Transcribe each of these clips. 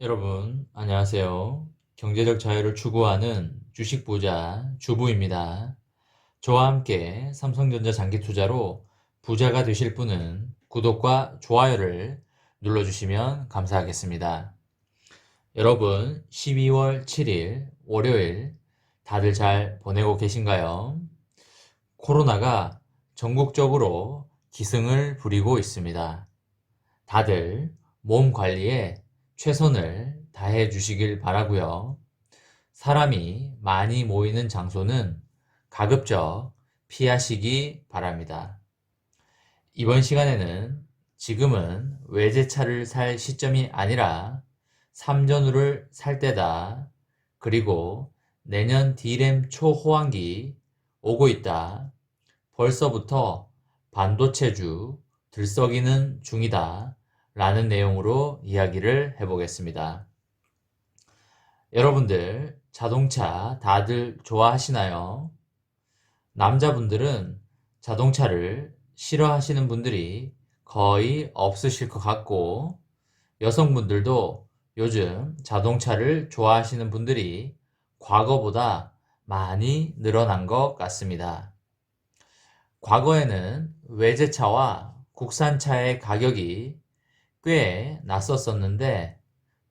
여러분, 안녕하세요. 경제적 자유를 추구하는 주식 부자 주부입니다. 저와 함께 삼성전자 장기 투자로 부자가 되실 분은 구독과 좋아요를 눌러주시면 감사하겠습니다. 여러분, 12월 7일 월요일 다들 잘 보내고 계신가요? 코로나가 전국적으로 기승을 부리고 있습니다. 다들 몸 관리에 최선을 다해 주시길 바라고요. 사람이 많이 모이는 장소는 가급적 피하시기 바랍니다. 이번 시간에는 지금은 외제차를 살 시점이 아니라 삼전후를 살 때다. 그리고 내년 D램 초호황기 오고 있다. 벌써부터 반도체주 들썩이는 중이다. 라는 내용으로 이야기를 해보겠습니다. 여러분들 자동차 다들 좋아하시나요? 남자분들은 자동차를 싫어하시는 분들이 거의 없으실 것 같고 여성분들도 요즘 자동차를 좋아하시는 분들이 과거보다 많이 늘어난 것 같습니다. 과거에는 외제차와 국산차의 가격이 꽤 났었었는데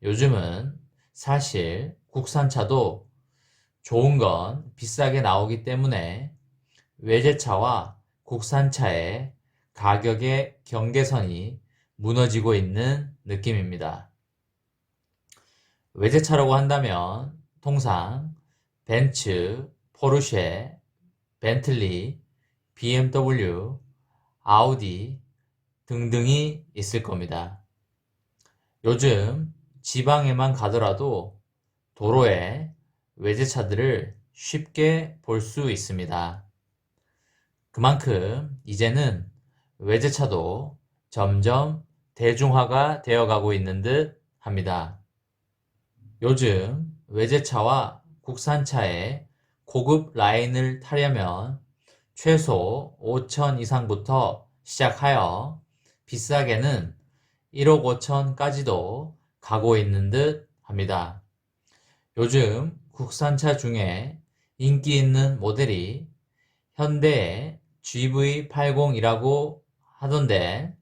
요즘은 사실 국산차도 좋은 건 비싸게 나오기 때문에 외제차와 국산차의 가격의 경계선이 무너지고 있는 느낌입니다. 외제차라고 한다면 통상 벤츠, 포르쉐, 벤틀리, BMW, 아우디 등등이 있을 겁니다. 요즘 지방에만 가더라도 도로에 외제차들을 쉽게 볼 수 있습니다. 그만큼 이제는 외제차도 점점 대중화가 되어 가고 있는 듯 합니다. 요즘 외제차와 국산차의 고급 라인을 타려면 최소 5천 이상부터 시작하여 비싸게는 1억 5천까지도 가고 있는 듯 합니다. 요즘 국산차 중에 인기 있는 모델이 현대의 GV80이라고 하던데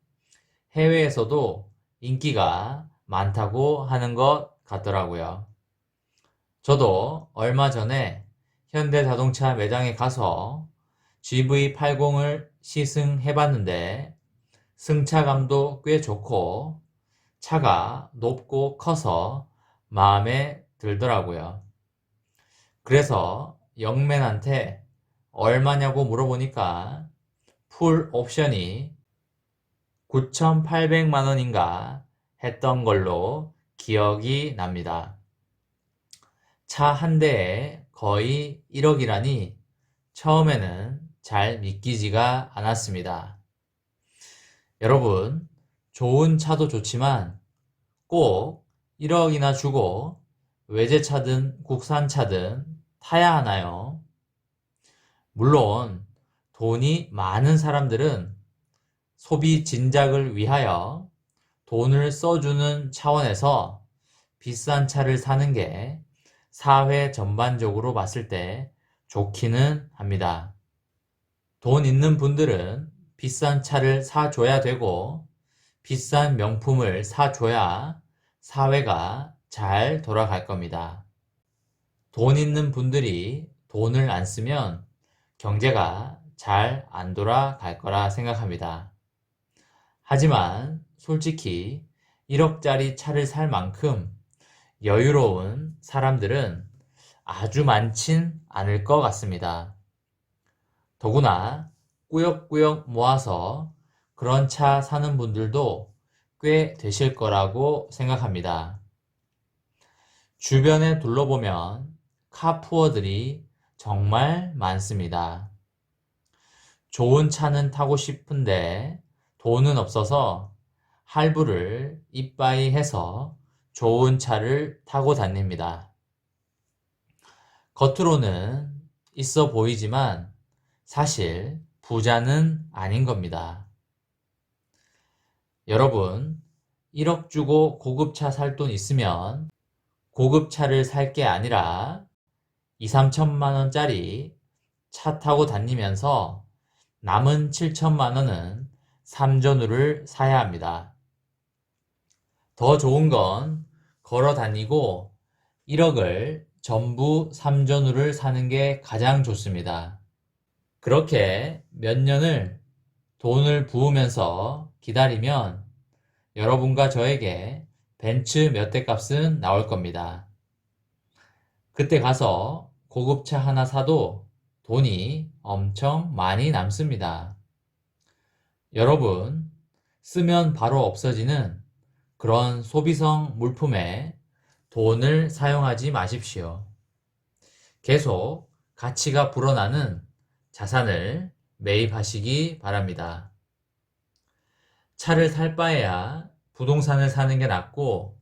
해외에서도 인기가 많다고 하는 것 같더라고요. 저도 얼마 전에 현대 자동차 매장에 가서 GV80을 시승해 봤는데 승차감도 꽤 좋고 차가 높고 커서 마음에 들더라고요. 그래서 영맨한테 얼마냐고 물어보니까 풀 옵션이 9,800만 원인가 했던 걸로 기억이 납니다. 차 한 대에 거의 1억이라니 처음에는 잘 믿기지가 않았습니다. 여러분, 좋은 차도 좋지만 꼭 1억이나 주고 외제차든 국산차든 타야 하나요? 물론 돈이 많은 사람들은 소비 진작을 위하여 돈을 써주는 차원에서 비싼 차를 사는 게 사회 전반적으로 봤을 때 좋기는 합니다. 돈 있는 분들은 비싼 차를 사줘야 되고 비싼 명품을 사줘야 사회가 잘 돌아갈 겁니다. 돈 있는 분들이 돈을 안 쓰면 경제가 잘 안 돌아갈 거라 생각합니다. 하지만 솔직히 1억짜리 차를 살 만큼 여유로운 사람들은 아주 많진 않을 것 같습니다. 더구나 꾸역꾸역 모아서 그런 차 사는 분들도 꽤 되실 거라고 생각합니다. 주변에 둘러보면 카푸어들이 정말 많습니다. 좋은 차는 타고 싶은데 돈은 없어서 할부를 이빠이 해서 좋은 차를 타고 다닙니다. 겉으로는 있어 보이지만 사실 부자는 아닌 겁니다. 여러분, 1억 주고 고급차 살 돈 있으면 고급차를 살 게 아니라 2, 3천만 원짜리 차 타고 다니면서 남은 7천만 원은 삼전우를 사야 합니다. 더 좋은 건 걸어 다니고 1억을 전부 삼전우를 사는 게 가장 좋습니다. 그렇게 몇 년을 돈을 부으면서 기다리면 여러분과 저에게 벤츠 몇 대 값은 나올 겁니다. 그때 가서 고급차 하나 사도 돈이 엄청 많이 남습니다. 여러분, 쓰면 바로 없어지는 그런 소비성 물품에 돈을 사용하지 마십시오. 계속 가치가 불어나는 자산을 매입하시기 바랍니다. 차를 살 바에야 부동산을 사는 게 낫고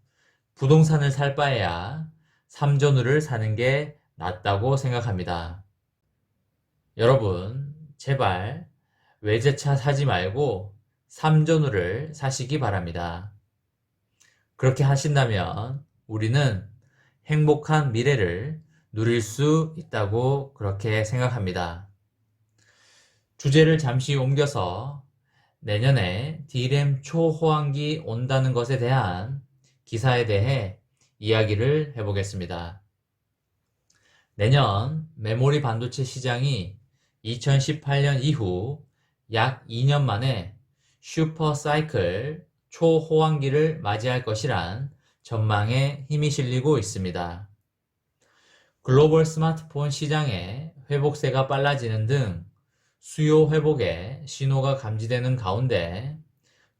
부동산을 살 바에야 삼전우를 사는 게 낫다고 생각합니다. 여러분, 제발 외제차 사지 말고 삼전우를 사시기 바랍니다. 그렇게 하신다면 우리는 행복한 미래를 누릴 수 있다고 그렇게 생각합니다. 주제를 잠시 옮겨서 내년에 D램 초호황기 온다는 것에 대한 기사에 대해 이야기를 해보겠습니다. 내년 메모리 반도체 시장이 2018년 이후 약 2년 만에 슈퍼 사이클 초호황기를 맞이할 것이란 전망에 힘이 실리고 있습니다. 글로벌 스마트폰 시장의 회복세가 빨라지는 등 수요 회복의 신호가 감지되는 가운데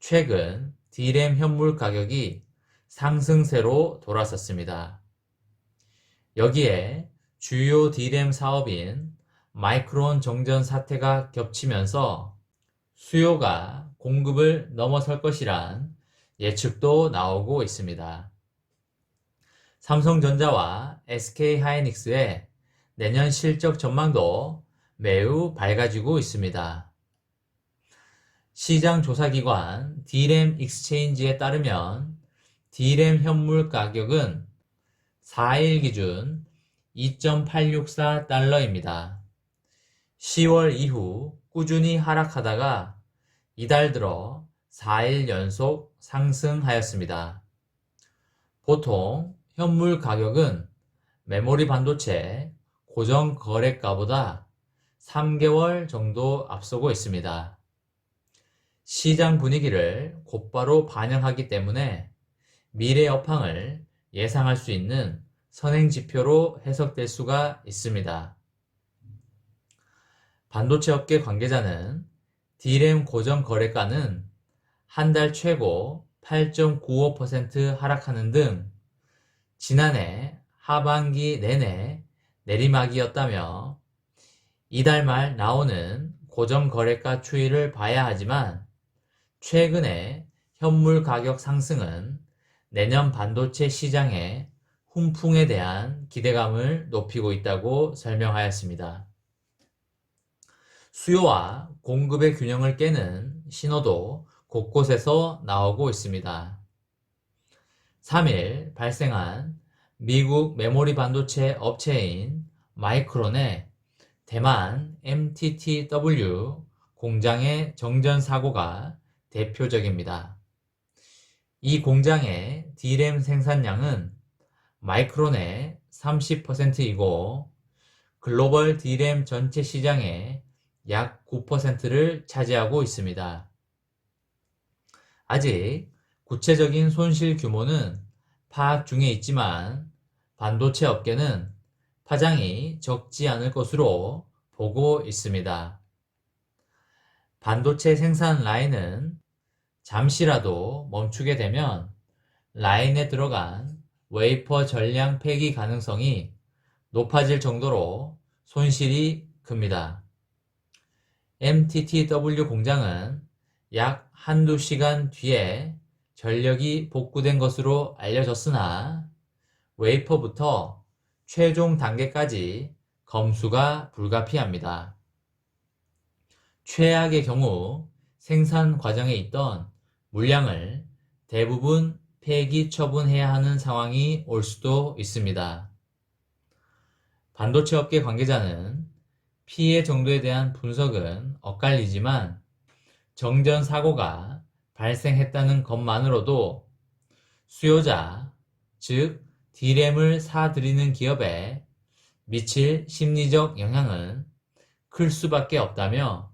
최근 D램 현물 가격이 상승세로 돌아섰습니다. 여기에 주요 D램 사업인 마이크론 정전 사태가 겹치면서 수요가 공급을 넘어설 것이란 예측도 나오고 있습니다. 삼성전자와 SK하이닉스의 내년 실적 전망도 매우 밝아지고 있습니다. 시장 조사기관 D램 익스체인지에 따르면 D램 현물 가격은 4일 기준 2.864달러입니다. 10월 이후 꾸준히 하락하다가 이달 들어 4일 연속 상승하였습니다. 보통 현물 가격은 메모리 반도체 고정 거래가보다 3개월 정도 앞서고 있습니다. 시장 분위기를 곧바로 반영하기 때문에 미래 여팡을 예상할 수 있는 선행 지표로 해석될 수가 있습니다. 반도체 업계 관계자는 D램 고정 거래가는 한 달 최고 8.95% 하락하는 등 지난해 하반기 내내 내리막이었다며 이달 말 나오는 고정 거래가 추이를 봐야 하지만 최근에 현물 가격 상승은 내년 반도체 시장의 훈풍에 대한 기대감을 높이고 있다고 설명하였습니다. 수요와 공급의 균형을 깨는 신호도 곳곳에서 나오고 있습니다. 3일 발생한 미국 메모리 반도체 업체인 마이크론의 대만 MTTW 공장의 정전 사고가 대표적입니다. 이 공장의 D램 생산량은 마이크론의 30%이고 글로벌 D램 전체 시장의 약 9%를 차지하고 있습니다. 아직 구체적인 손실 규모는 파악 중에 있지만 반도체 업계는 파장이 적지 않을 것으로 보고 있습니다. 반도체 생산 라인은 잠시라도 멈추게 되면 라인에 들어간 웨이퍼 전량 폐기 가능성이 높아질 정도로 손실이 큽니다. MTTW 공장은 약 한두 시간 뒤에 전력이 복구된 것으로 알려졌으나 웨이퍼부터 최종 단계까지 검수가 불가피합니다. 최악의 경우 생산 과정에 있던 물량을 대부분 폐기 처분해야 하는 상황이 올 수도 있습니다. 반도체 업계 관계자는 피해 정도에 대한 분석은 엇갈리지만 정전 사고가 발생했다는 것만으로도 수요자, 즉 D램을 사들이는 기업에 미칠 심리적 영향은 클 수밖에 없다며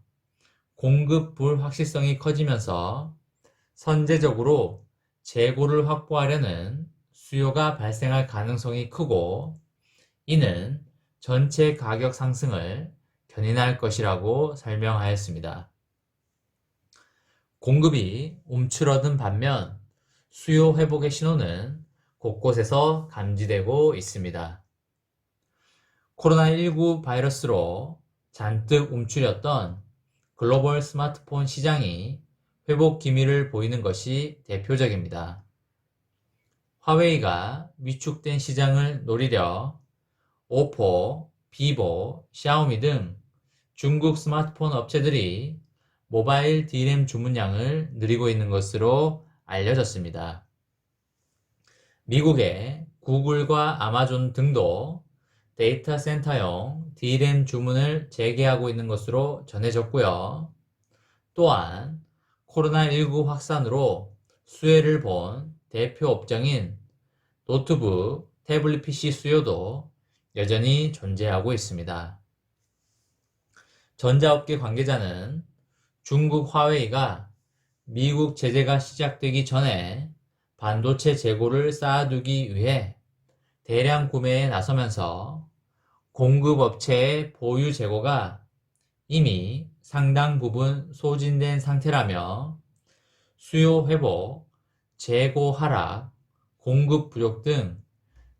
공급 불확실성이 커지면서 선제적으로 재고를 확보하려는 수요가 발생할 가능성이 크고 이는 전체 가격 상승을 견인할 것이라고 설명하였습니다. 공급이 움츠러든 반면 수요 회복의 신호는 곳곳에서 감지되고 있습니다. 코로나19 바이러스로 잔뜩 움츠렸던 글로벌 스마트폰 시장이 회복 기미를 보이는 것이 대표적입니다. 화웨이가 위축된 시장을 노리려 오포, 비보, 샤오미 등 중국 스마트폰 업체들이 모바일 D램 주문량을 늘리고 있는 것으로 알려졌습니다. 미국의 구글과 아마존 등도 데이터 센터용 D램 주문을 재개하고 있는 것으로 전해졌고요. 또한 코로나19 확산으로 수혜를 본 대표 업종인 노트북, 태블릿 PC 수요도 여전히 존재하고 있습니다. 전자업계 관계자는 중국 화웨이가 미국 제재가 시작되기 전에 반도체 재고를 쌓아두기 위해 대량 구매에 나서면서 공급업체의 보유 재고가 이미 상당 부분 소진된 상태라며 수요 회복, 재고 하락, 공급 부족 등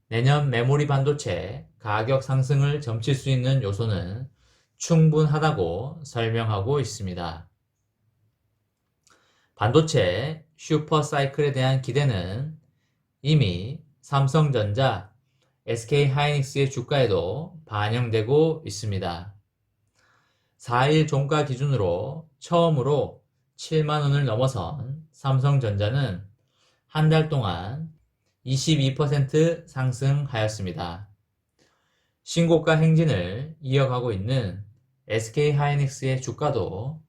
내년 메모리 반도체 가격 상승을 점칠 수 있는 요소는 충분하다고 설명하고 있습니다. 반도체 슈퍼 사이클에 대한 기대는 이미 삼성전자, SK 하이닉스의 주가에도 반영되고 있습니다. 4일 종가 기준으로 처음으로 7만원을 넘어선 삼성전자는 한 달 동안 22% 상승하였습니다. 신고가 행진을 이어가고 있는 SK 하이닉스의 주가도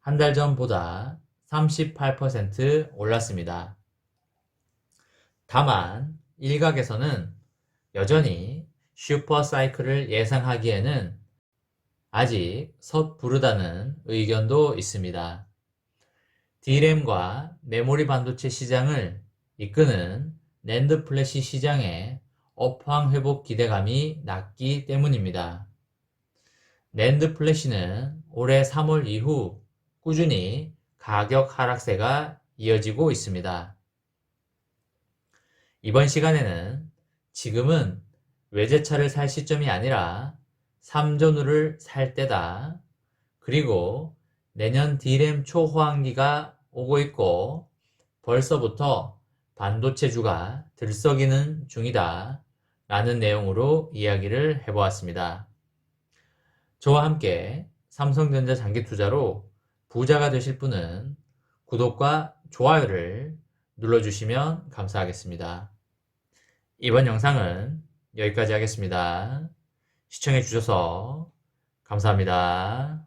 한 달 전보다 38% 올랐습니다. 다만 일각에서는 여전히 슈퍼 사이클을 예상하기에는 아직 섣부르다는 의견도 있습니다. D램과 메모리 반도체 시장을 이끄는 낸드 플래시 시장의 업황 회복 기대감이 낮기 때문입니다. 낸드 플래시는 올해 3월 이후 꾸준히 가격 하락세가 이어지고 있습니다. 이번 시간에는 지금은 외제차를 살 시점이 아니라 삼전우를 살 때다. 그리고 내년 D램 초호황기가 오고 있고 벌써부터 반도체주가 들썩이는 중이다. 라는 내용으로 이야기를 해보았습니다. 저와 함께 삼성전자 장기 투자로 부자가 되실 분은 구독과 좋아요를 눌러주시면 감사하겠습니다. 이번 영상은 여기까지 하겠습니다. 시청해 주셔서 감사합니다.